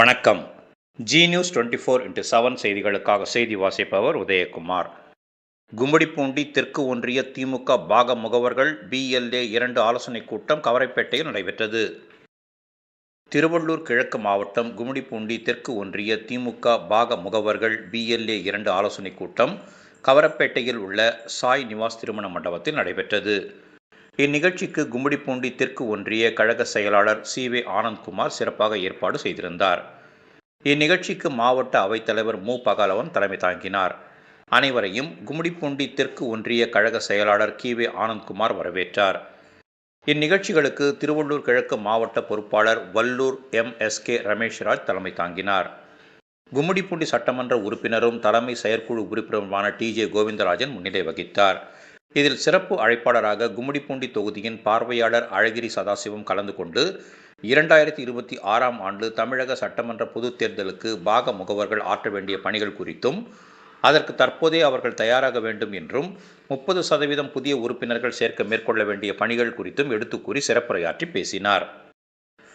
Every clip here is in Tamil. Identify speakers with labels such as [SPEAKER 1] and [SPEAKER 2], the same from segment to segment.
[SPEAKER 1] வணக்கம். G news twenty four into seven செய்திகளுக்காக செய்தி வாசிப்பவர் உதயகுமார். கும்படிப்பூண்டி தெற்கு ஒன்றிய திமுக பாக முகவர்கள் பிஎல்ஏ இரண்டு ஆலோசனைக் கூட்டம் கவரைப்பேட்டையில் நடைபெற்றது. திருவள்ளூர் கிழக்கு மாவட்டம் கும்படிப்பூண்டி தெற்கு ஒன்றிய திமுக பாக முகவர்கள் பிஎல்ஏ இரண்டு ஆலோசனைக் கூட்டம் கவரப்பேட்டையில் உள்ள சாய் நிவாஸ் திருமண மண்டபத்தில் நடைபெற்றது. இந்நிகழ்ச்சிக்கு கும்மிடிப்பூண்டி தெற்கு ஒன்றிய கழக செயலாளர் சி வே ஆனந்த்குமார் சிறப்பாக ஏற்பாடு செய்திருந்தார். இந்நிகழ்ச்சிக்கு மாவட்ட அவைத்தலைவர் மு. பகலவன் தலைமை தாங்கினார். அனைவரையும் கும்மிடிப்பூண்டி தெற்கு ஒன்றிய கழக செயலாளர் கி வே ஆனந்த்குமார் வரவேற்றார். இந்நிகழ்ச்சிகளுக்கு திருவள்ளூர் கிழக்கு மாவட்ட பொறுப்பாளர் Vallur M. S. K. Rameshraj தலைமை தாங்கினார். கும்மிடிப்பூண்டி சட்டமன்ற உறுப்பினரும் தலைமை செயற்குழு உறுப்பினருமான டி. ஜே. கோவிந்தராஜன் முன்னிலை வகித்தார். இதில் சிறப்பு அழைப்பாளராக கும்மிடிப்பூண்டி தொகுதியின் பார்வையாளர் அழகிரி சதாசிவம் கலந்து கொண்டு இரண்டாயிரத்தி இருபத்தி ஆறாம் ஆண்டு தமிழக சட்டமன்ற பொதுத் தேர்தலுக்கு பாக முகவர்கள் ஆற்ற வேண்டிய பணிகள் குறித்தும் அதற்கு தற்போதே அவர்கள் தயாராக வேண்டும் என்றும் முப்பது சதவீதம் புதிய உறுப்பினர்கள் சேர்க்க மேற்கொள்ள வேண்டிய பணிகள் குறித்தும் எடுத்துக்கூறி சிறப்புரையாற்றி பேசினார்.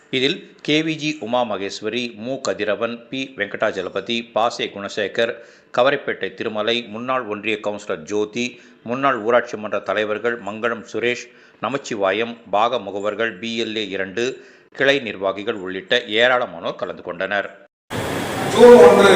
[SPEAKER 1] இதில் கேவிஜி உமா மகேஸ்வரி மு. கதிரவன் பி. வெங்கடாஜலபதி பாசே குணசேகர் கவரைப்பேட்டை திருமலை முன்னாள் ஒன்றிய கவுன்சிலர் ஜோதி முன்னாள் ஊராட்சி மன்ற தலைவர்கள் மங்களம் சுரேஷ் நமச்சிவாயம் பாக முகவர்கள் பிஎல்ஏ இரண்டு கிளை நிர்வாகிகள் உள்ளிட்ட ஏராளமானோர் கலந்து கொண்டனர்.
[SPEAKER 2] ஜூன் ஒன்று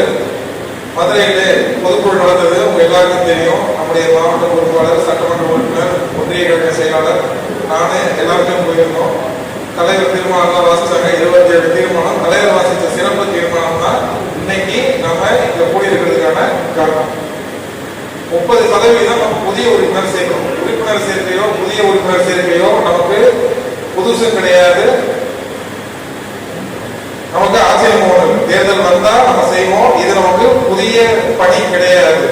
[SPEAKER 2] மதுரையிலே பொதுக்குழு நடந்தது. உங்க எல்லாருக்கும் தெரியும். நம்முடைய மாவட்ட பொறுப்பாளர் சட்டமன்ற உறுப்பினர் ஒன்றிய கழக செயலாளர். நானே எல்லாருமே போயிருந்தோம். தலைவர் தீர்மானம் வாசிச்சாங்க. இருபத்தி ஏழு தீர்மானம் தலைவர் வாசித்த சிறப்பு தீர்மானம் தான் இன்னைக்கு நம்ம இங்க கூடியிருக்கிறதுக்கான காரணம். முப்பது சதவீதம் நம்ம புதிய உறுப்பினர் சேர்க்கணும். உறுப்பினர் சேர்க்கையோ புதிய உறுப்பினர் சேர்க்கையோ நமக்கு புதுசும் கிடையாது. நமக்கு ஆச்சரியம் ஒண்ணு தேர்தல் வந்தா நம்ம செய்வோம். இது நமக்கு புதிய பணி கிடையாது.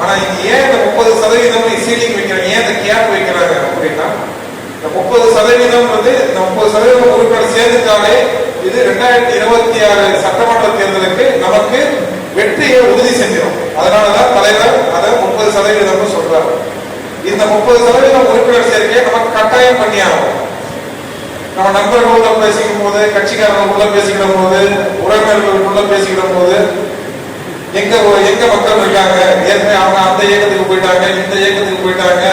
[SPEAKER 2] ஆனா இது ஏன் இந்த முப்பது சதவீதம் சீலிங் வைக்கிறாங்க? ஏன் இந்த கேப் வைக்கிறாங்க அப்படின்னா இந்த முப்பது சதவீதம் வந்து இந்த முப்பது சதவீதம் உறுப்பினர் சேர்ந்துட்டாலே இது ரெண்டாயிரத்தி இருபத்தி ஆறு சட்டமன்ற தேர்தலுக்கு நமக்கு வெற்றியை உறுதி செஞ்சிடும். அதனாலதான் தலைவர் அதை முப்பது சதவீதம் சொல்றாரு. இந்த முப்பது சதவீதம் உறுப்பினர் சேர்க்கையை நமக்கு கட்டாயம் பண்ணி ஆகும் நம்ம நண்பர்களுள்ள பேசிக்கும் போது கட்சிக்காரர்களுக்குள்ள பேசிக்கிற போது உறவினர்களுக்குள்ள பேசிக்கிற போது எங்க எங்க மக்கள் இருக்காங்க? ஏற்கனவே அவங்க அந்த இயக்கத்துக்கு போயிட்டாங்க இந்த இயக்கத்துக்கு போயிட்டாங்க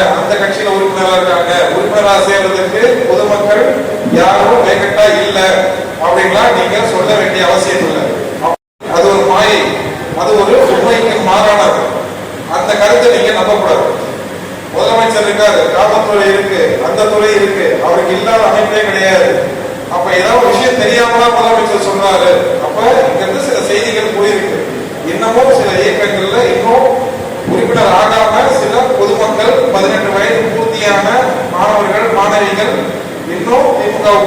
[SPEAKER 2] இருக்காங்க செய்வதற்கு பொதுமக்கள் யாரும் வேகட்டா இல்ல அப்படின்லாம் நீங்க சொல்ல வேண்டிய அவசியம் இல்லை. அது ஒரு மாயை. அது ஒரு உண்மைக்கு மாறானது. அந்த கருத்தை நீங்க நம்பக்கூடாது. முதலமைச்சர் இருக்காரு காவல்துறை இருக்கு அந்த துறை இருக்கு. அவருக்கு இல்லாத அமைப்பே கிடையாது. அப்ப ஏதாவது ஒரு விஷயம் தெரியாமலா முதலமைச்சர் சொன்னாரு அப்ப இங்க இருந்து சில செய்திகள் போயிருக்கு இன்னமும் சில இயக்கங்கள்ல இன்னும் உறுப்பினர் ஆகாம சில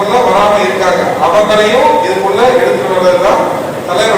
[SPEAKER 2] இன்னும் வராம இருக்காங்க. அவங்களையும் இதுக்குள்ள எடுத்துட்டு வர்றதுதான் தலைவர்